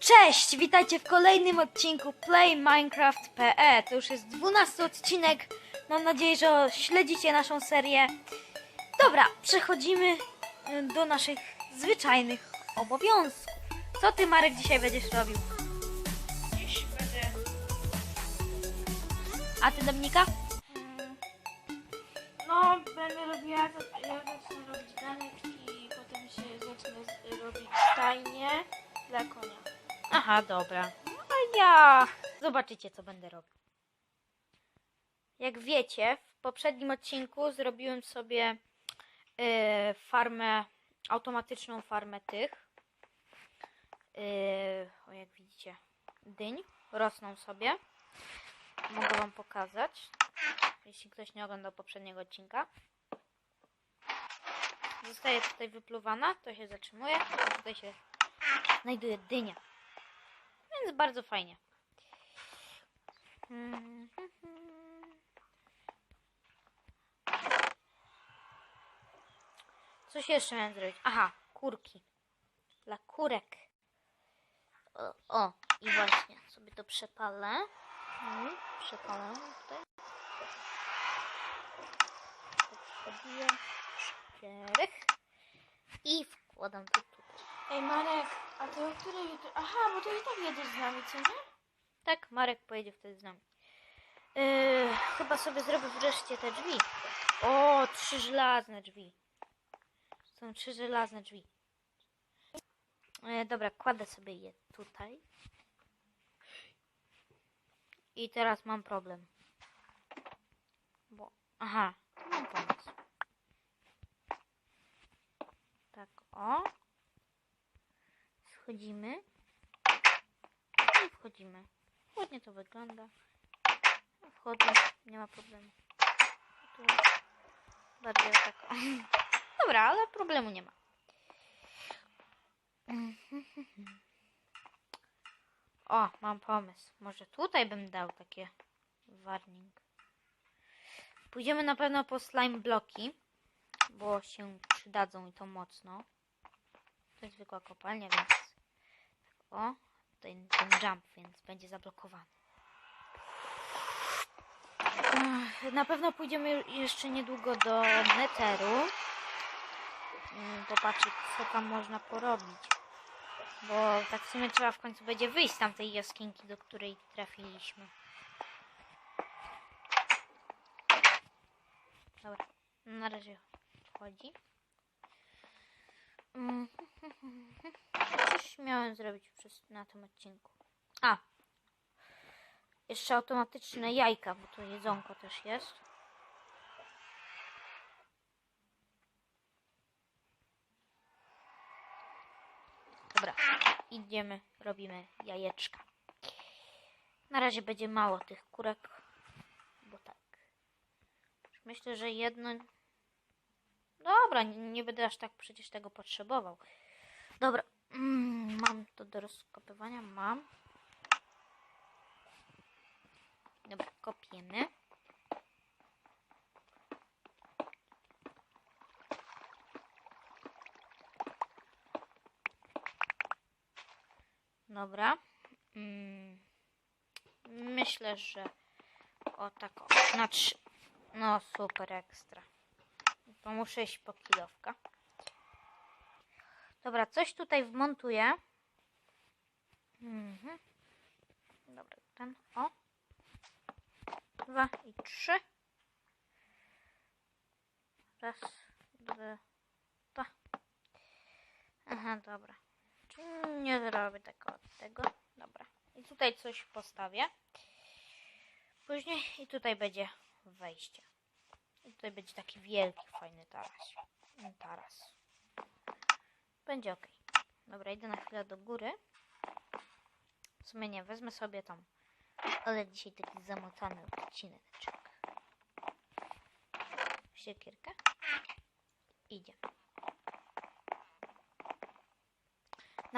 Cześć, witajcie w kolejnym odcinku Play Minecraft.pl. To już jest 12 odcinek. Mam nadzieję, że śledzicie naszą serię. Dobra, przechodzimy y, do naszych zwyczajnych obowiązków. Co ty, Marek, dzisiaj będziesz robił? A ty, Dominika? No, będę robiła, ja zacznę robić danek i potem się zacznę z- robić stajnie dla konia. Aha, dobra. A ja... Zobaczycie, co będę robił. Jak wiecie, w poprzednim odcinku zrobiłem sobie y, farmę, automatyczną farmę tych. Y, o, jak widzicie, dyń. Rosną sobie. Mogę wam pokazać, jeśli ktoś nie oglądał poprzedniego odcinka. Zostaje tutaj wypluwana, to się zatrzymuje, a tutaj się znajduje dynia. Więc bardzo fajnie. Mhm. Coś jeszcze miałem zrobić. Aha, kurki. Dla kurek. O, o i właśnie sobie to przepalę. Mhm, Przepalę tutaj. Przebiję. Czterech. I wkładam to tutaj. Ej, Marek, a ty o której... Aha, bo ty i tak jedziesz z nami, co nie? Tak, Marek pojedzie wtedy z nami. Yy, chyba sobie zrobię wreszcie te drzwi. O, trzy żelazne drzwi. Są trzy żelazne drzwi. Yy, dobra, kładę sobie je tutaj. I teraz mam problem. Bo, aha, mam pomysł. Tak, o. Schodzimy. I wchodzimy. Ładnie to wygląda. Wchodzę, nie ma problemu. Tu bardziej tak. Dobra, ale problemu nie ma. O, mam pomysł. Może tutaj bym dał takie warning. Pójdziemy na pewno po slime bloki, bo się przydadzą i to mocno. To jest zwykła kopalnia, więc o, ten, ten jump, więc będzie zablokowany. Na pewno pójdziemy jeszcze niedługo do Netheru. Mm, Popatrzeć, co tam można porobić. Bo tak w sumie trzeba w końcu będzie wyjść z tamtej jaskinki, do której trafiliśmy. Dobra, na razie wchodzi. Mm, Coś miałem zrobić przez, na tym odcinku. A! Jeszcze automatyczne jajka, bo tu jedzonko też jest. Dobra, idziemy, robimy jajeczka. Na razie będzie mało tych kurek, bo tak. Myślę, że jedno... Dobra, nie, będę aż tak przecież tego potrzebował. Dobra, mm, mam to do rozkopywania, mam. Dobra, kopiemy. Dobra. Mm, myślę, że o tak o, na trzy. No super ekstra. To muszę iść po kilowka. Dobra, coś tutaj wmontuję. Mhm. Dobra, ten o. Dwa i trzy. Raz, dwa, dwa. Aha, dobra. Czyli nie zrobię tego od tego. Dobra. I tutaj coś postawię. Później i tutaj będzie wejście. I tutaj będzie taki wielki, fajny taras. Taras. Będzie ok. Dobra, idę na chwilę do góry. W sumie nie, wezmę sobie tam. Ale dzisiaj taki zamotany odcineczek. Siekierkę. Idzie.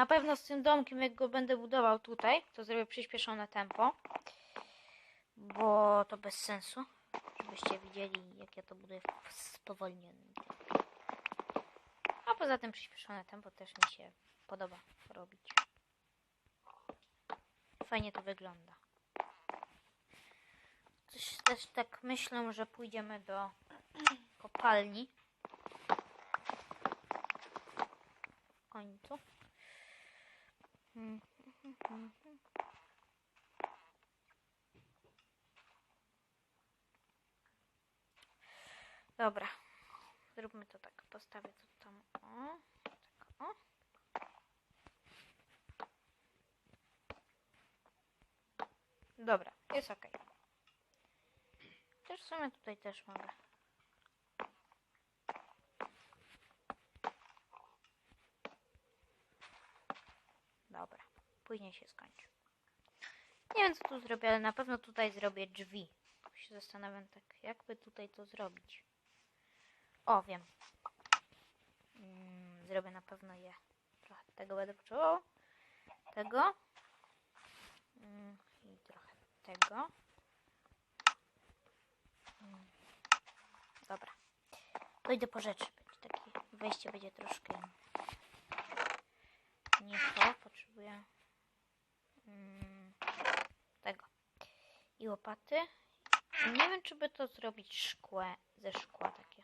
Na pewno z tym domkiem, jak go będę budował tutaj, to zrobię przyspieszone tempo. Bo to bez sensu, żebyście widzieli, jak ja to buduję w spowolnionym tempie. A poza tym przyspieszone tempo też mi się podoba robić. Fajnie to wygląda. Coś też tak myślę, że pójdziemy do kopalni. W końcu. Dobra. Zróbmy to tak. Postawię to tam. O. Tak, o. Dobra, jest ok. Też w sumie tutaj też mogę. Dobra, później się skończy. Nie wiem co tu zrobię, ale na pewno tutaj zrobię drzwi. Się zastanawiam tak, jakby tutaj to zrobić. O, wiem. Mm, zrobię na pewno je. Trochę tego będę potrzebował. Tego. Mm, I trochę tego. Mm, Dobra. To idę po rzeczy. Będzie takie wejście będzie troszkę nie to. Potrzebuję tego. I łopaty. Nie wiem, czy by to zrobić szkłe, ze szkła takie.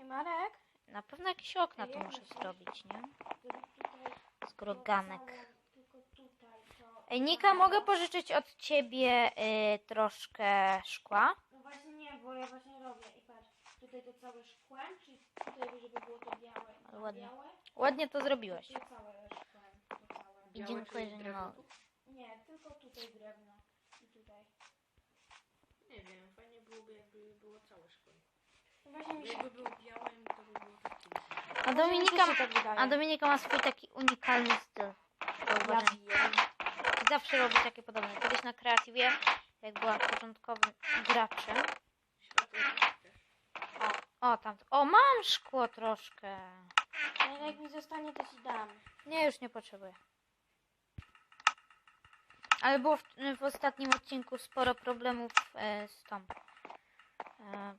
I Marek? Na pewno jakieś okna Jak muszę zrobić, nie? Zrób tutaj Skoro ganek. to całe, Tylko tutaj to. Ej, Nika, mogę pożyczyć od ciebie y, troszkę szkła? No właśnie nie, bo ja właśnie robię. I patrz, tutaj to całe szkłem, czy tutaj, żeby było to białe? Ale ładnie. Białe? Ładnie to zrobiłeś. To całe I dziękuję, że nie mogę. Nie, tylko tutaj drewno. I tutaj. Nie wiem, fajnie byłoby jakby było całe szkło. No Właśnie mi się... Jakby było to by było tak A mi Dominika, się tak wydaje. a Dominika ma swój taki unikalny styl. Ja Zauważam. wiem. I zawsze robi takie podobne. Kiedyś na kreatywie, jak była początkowym graczem. Światło też. O, o tam. O, mam szkło troszkę. No jak mi zostanie, to ci dam. Nie, już nie potrzebuję. Ale było w, w ostatnim odcinku sporo problemów e, z tą. E,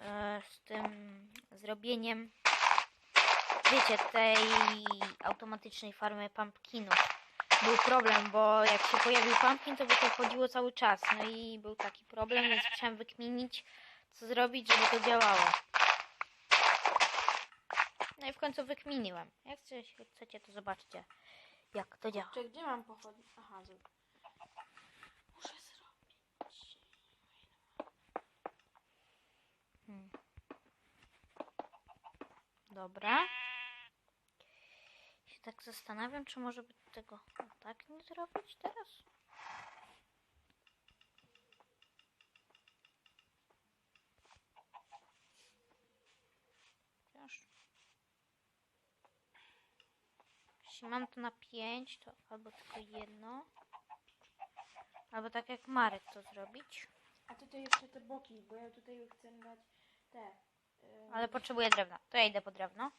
e, z tym zrobieniem. Wiecie, tej automatycznej farmy pumpkinów. Był problem, bo jak się pojawił pumpkin, to by to chodziło cały czas. No i był taki problem, więc musiałem wykminić, co zrobić, żeby to działało. No i w końcu wykminiłem. Jak chcecie, chcecie to zobaczcie, jak to działa. Czy gdzie mam pochodzić? Aha, zrób. Muszę zrobić. Hmm. Dobra. Się tak zastanawiam, czy może by tego tak nie zrobić teraz? Mam to na 5, to albo tylko jedno. Albo tak jak Marek to zrobić. A tutaj jeszcze te boki, bo ja tutaj chcę dać te. ym, Ale potrzebuję drewna. To ja idę po drewno.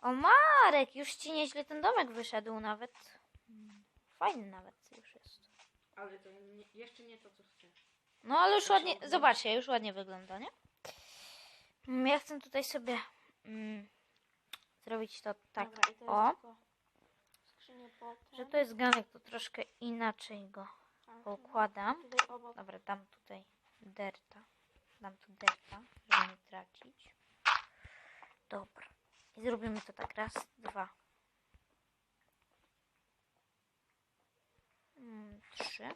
O Marek, już ci nieźle ten domek wyszedł nawet. Fajny nawet już jest. Ale to nie, jeszcze nie to, co chcę. No ale już ładnie, zobaczcie, już ładnie wygląda, nie? Mm, Ja chcę tutaj sobie mm, zrobić to tak, Dobra, i teraz o, tylko Skrzynię potem. że to jest ganek, to troszkę inaczej go A. Tutaj obok. Dobra, dam tutaj derta. Dam tu derta, żeby nie tracić. Dobra. I zrobimy to tak. Raz, dwa. Mm, trzy.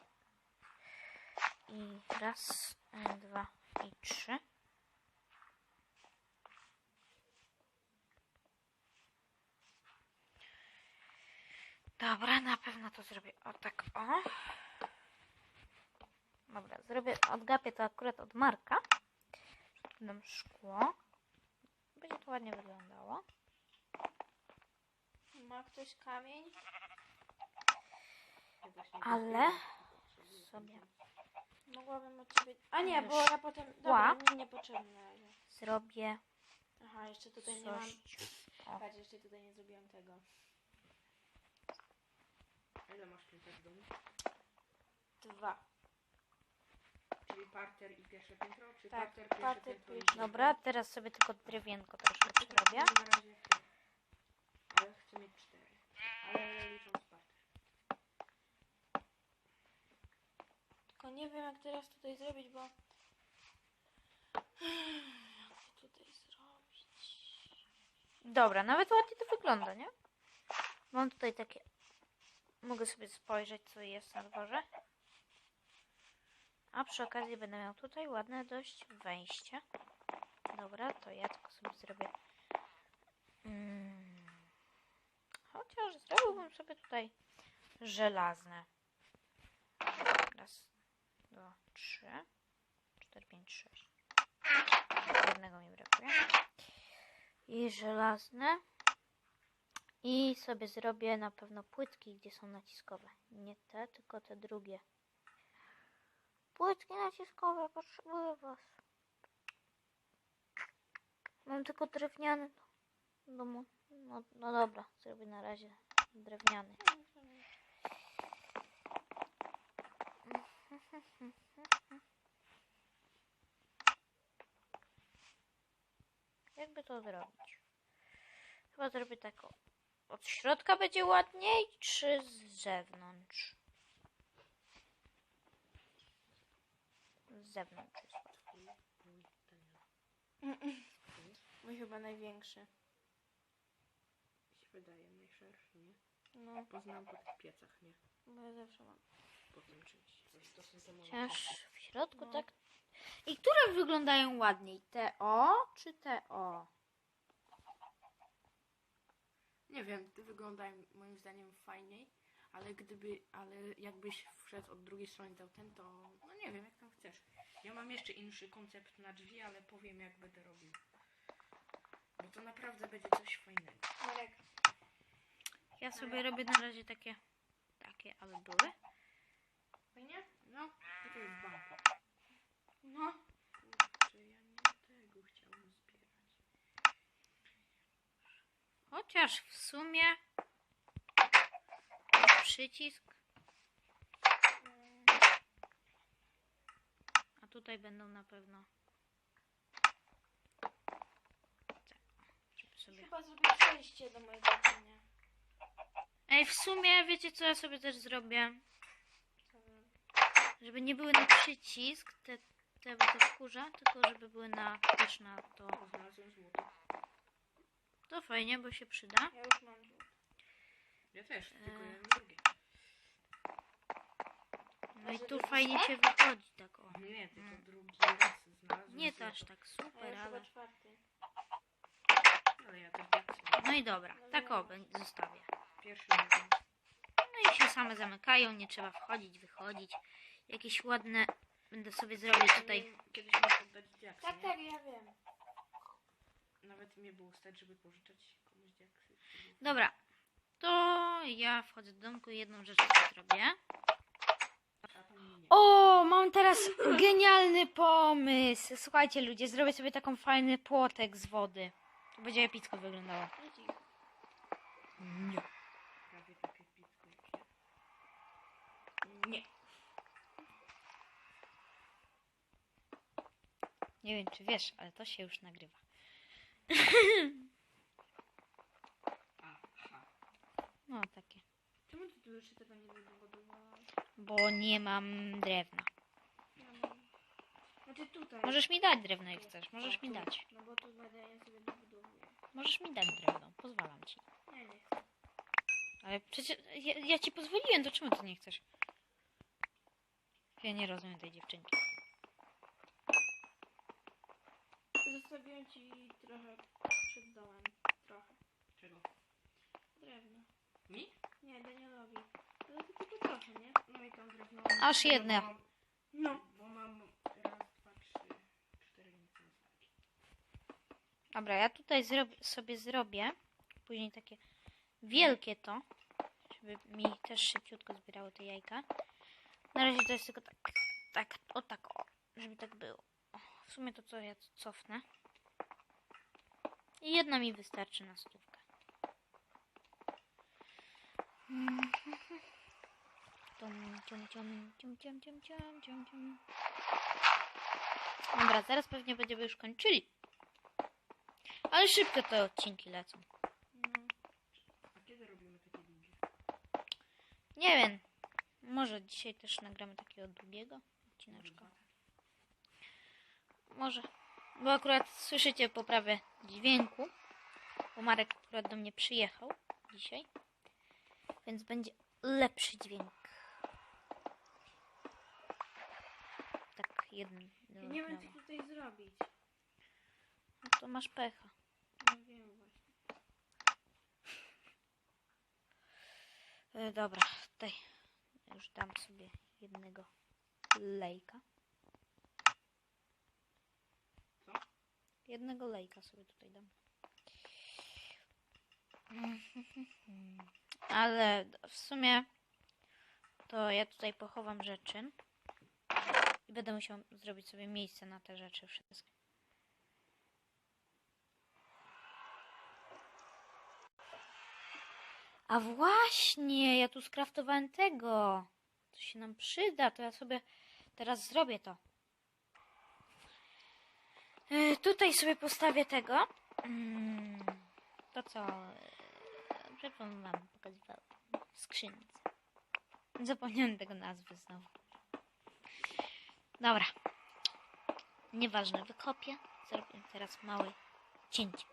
I raz, dwa i trzy. Dobra, na pewno to zrobię o tak o. Dobra, zrobię, odgapię to akurat od Marka. Dam szkło. Będzie to ładnie wyglądało. Ma ktoś kamień? Ale sobie Mogłabym od ciebie. A nie, bo ja potem. Dobra, mi niepotrzebne. zrobię Aha, jeszcze tutaj nie mam. Patrz, jeszcze tutaj nie zrobiłam tego. Ile masz tutaj w domu? dwa. Czyli parter i pierwsze piętro, czy Tak, parter, pierwsze parter, piętro i pierwsze. Dobra, teraz sobie tylko drewienko troszkę przerobię. Na razie trzy. Ale chcę mieć cztery. Ale licząc parter. Tylko nie wiem jak teraz tutaj zrobić, bo... Jak to tutaj zrobić? Dobra, nawet ładnie to wygląda, nie? Mam tutaj takie... Mogę sobie spojrzeć, co jest na dworze. A przy okazji będę miał tutaj ładne dość wejście. Dobra, to ja tylko sobie zrobię... Mm. Chociaż zrobiłbym sobie tutaj żelazne. Raz, dwa, trzy, cztery, pięć, sześć. Jednego mi brakuje i żelazne. I sobie zrobię na pewno płytki, gdzie są naciskowe. Nie te, tylko te drugie. Płytki naciskowe, potrzebuję was. Mam tylko drewniany w domu. No, no dobra, zrobię na razie drewniany. Jakby to zrobić? Chyba zrobię tak. Od środka będzie ładniej, czy z zewnątrz? Z zewnątrz jest ładniej. Mój chyba największy. Mi się wydaje najszerszy, nie? No, Poznam po tych piecach, nie? bo ja zawsze mam. Po tym czymś. Chociaż w środku No. tak. I które wyglądają ładniej? Te o, czy te o? Nie wiem, te wyglądają moim zdaniem fajniej, ale gdyby, ale jakbyś wszedł od drugiej strony dał ten, to no nie wiem, jak tam chcesz. Ja mam jeszcze inny koncept na drzwi, ale powiem jak będę robił. Bo to naprawdę będzie coś fajnego. Marek, Ja sobie robię na razie takie. Takie, aby były. Fajnie? No, i to jest w banku. no. Kurczę, ja nie tego chciałam zbierać. Chociaż w sumie przycisk. A tutaj będą na pewno. Tak, sobie. Chyba zrobię przejście do mojego cienia. Ej, w sumie wiecie co ja sobie też zrobię? Żeby nie były na przycisk, te, te bo to wkurza, tylko żeby były na też na to. Znalazłem złoto. To fajnie, bo się przyda. Ja już mam. Ja też, tylko ja mam drugie. No i tu fajnie się wychodzi tak o. Nie, ty to drugi raz znalazłem Nie złoto. też tak ja super, już ale... chyba czwarty. Ale ja też tak No i dobra, tak o, bę- zostawię. Pierwszy raz. No i się same zamykają, nie trzeba wchodzić, wychodzić. Jakieś ładne będę sobie zrobić tutaj. Kiedyś muszę oddać diaksy, Tak, tak, ja wiem. Nawet mnie było stać, żeby pożyczać komuś diaksy. Dobra, to ja wchodzę do domku i jedną rzecz zrobię. O, mam teraz genialny pomysł. Słuchajcie ludzie, zrobię sobie taką fajny płotek z wody. To będzie epicko wyglądało. Nie. Prawie takie pitko jak ja. Nie. Nie wiem, czy wiesz, ale to się już nagrywa. No, takie. Czemu ty tu jeszcze tego nie wybudowałeś? Bo nie mam drewna. Ja mam. Znaczy tutaj. Możesz mi dać drewno, jak chcesz. Możesz mi dać. No bo tu będę ja sobie dobudowuję. Możesz mi dać drewno. Pozwalam ci. Nie, nie chcę. Ale przecież ja, ja ci pozwoliłem, to czemu ty nie chcesz? Ja nie rozumiem tej dziewczynki. Zostawiłem ci trochę przed domem. Trochę. Czego? Drewno. Mi? Nie, Danielowi. Ale to tylko trochę, nie? No i tam drewno. Aż jedne. Bo mam, No. bo mam raz, dwa, trzy, cztery nic nie znaki. Dobra, ja tutaj zrob- sobie zrobię później takie wielkie to, żeby mi też szybciutko zbierały te jajka. Na razie to jest tylko tak, tak, o tak, o, żeby tak było. W sumie to co ja cofnę. I jedna mi wystarczy na stówkę. Tum, cium, cium, cium, cium, cium, cium, cium, cium. Dobra, zaraz pewnie będziemy już kończyli. Ale szybko te odcinki lecą. A kiedy robimy takie długie? Nie wiem. Może dzisiaj też nagramy takiego długiego odcineczka. Może. Bo akurat słyszycie poprawę dźwięku. Bo Marek akurat do mnie przyjechał dzisiaj. Więc będzie lepszy dźwięk. Tak, jeden. Ja nie wiem, co tutaj zrobić. No to masz pecha. Nie wiem właśnie. E, dobra, tutaj już dam sobie jednego lejka. Jednego lejka sobie tutaj dam. Ale w sumie to ja tutaj pochowam rzeczy i będę musiał zrobić sobie miejsce na te rzeczy wszystkie. A właśnie, ja tu skraftowałem tego. To się nam przyda, to ja sobie teraz zrobię to. E, tutaj sobie postawię tego. Mm, to co? e, Przed wam pokazywałem. W skrzynce. Zapomniałem tego nazwy znowu. Dobra. Nieważne, wykopię. Zrobię teraz małe cięcie.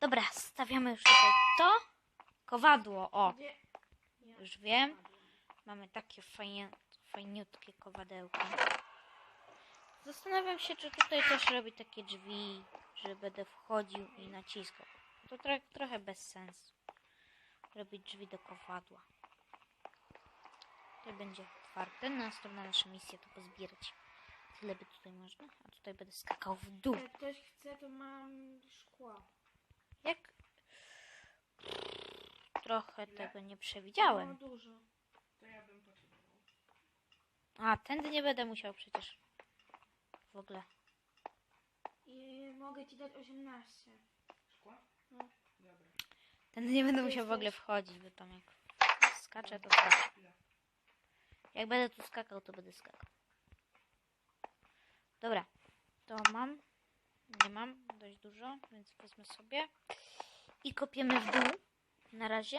Dobra, stawiamy już tutaj to. Kowadło, o. Już wiem. Mamy takie fajnie, fajniutkie kowadełko. Zastanawiam się, czy tutaj też robić takie drzwi, że będę wchodził i naciskał. To tro trochę bez sensu. Robić drzwi do kowadła. Tutaj będzie otwarte. Następna nasza misja to pozbierać. Tyle by tutaj można. A tutaj będę skakał w dół. Jak ktoś chce, to mam szkło. Jak? Trochę tego nie przewidziałem. No dużo. To ja bym potrzebował. A, tędy nie będę musiał przecież. W ogóle. I mogę ci dać 18. Szkła? No. Dobra. Tędy nie będę musiał w ogóle wchodzić, bo tam jak skaczę, to skaczę. Jak będę tu skakał, to będę skakał. Dobra, to mam. Nie mam dość dużo, więc wezmę sobie. I kopiemy w dół. Na razie.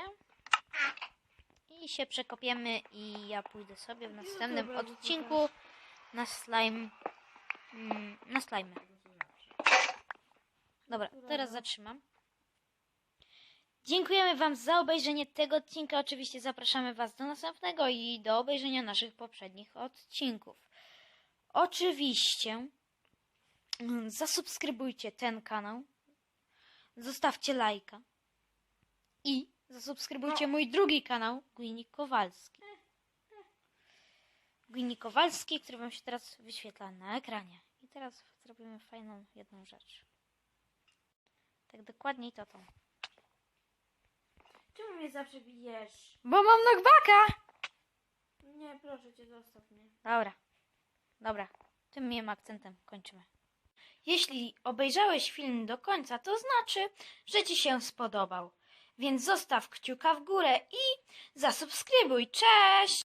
I się przekopiemy i ja pójdę sobie w następnym Dobra, odcinku na slime. Mm, na co zawsze. Dobra, teraz zatrzymam. Dziękujemy Wam za obejrzenie tego odcinka. Oczywiście zapraszamy Was do następnego i do obejrzenia naszych poprzednich odcinków. Oczywiście mm, zasubskrybujcie ten kanał, zostawcie lajka i zasubskrybujcie mój drugi kanał, Gwinik Kowalski. Gwinik Kowalski, który Wam się teraz wyświetla na ekranie. I teraz zrobimy fajną jedną rzecz. Tak dokładniej to to. Czemu mnie zawsze bijesz? Bo mam knockbacka! Nie, proszę cię, zostaw mnie. Dobra. Dobra. Tym miłym akcentem kończymy. Jeśli obejrzałeś film do końca, to znaczy, że Ci się spodobał. Więc zostaw kciuka w górę i zasubskrybuj. Cześć!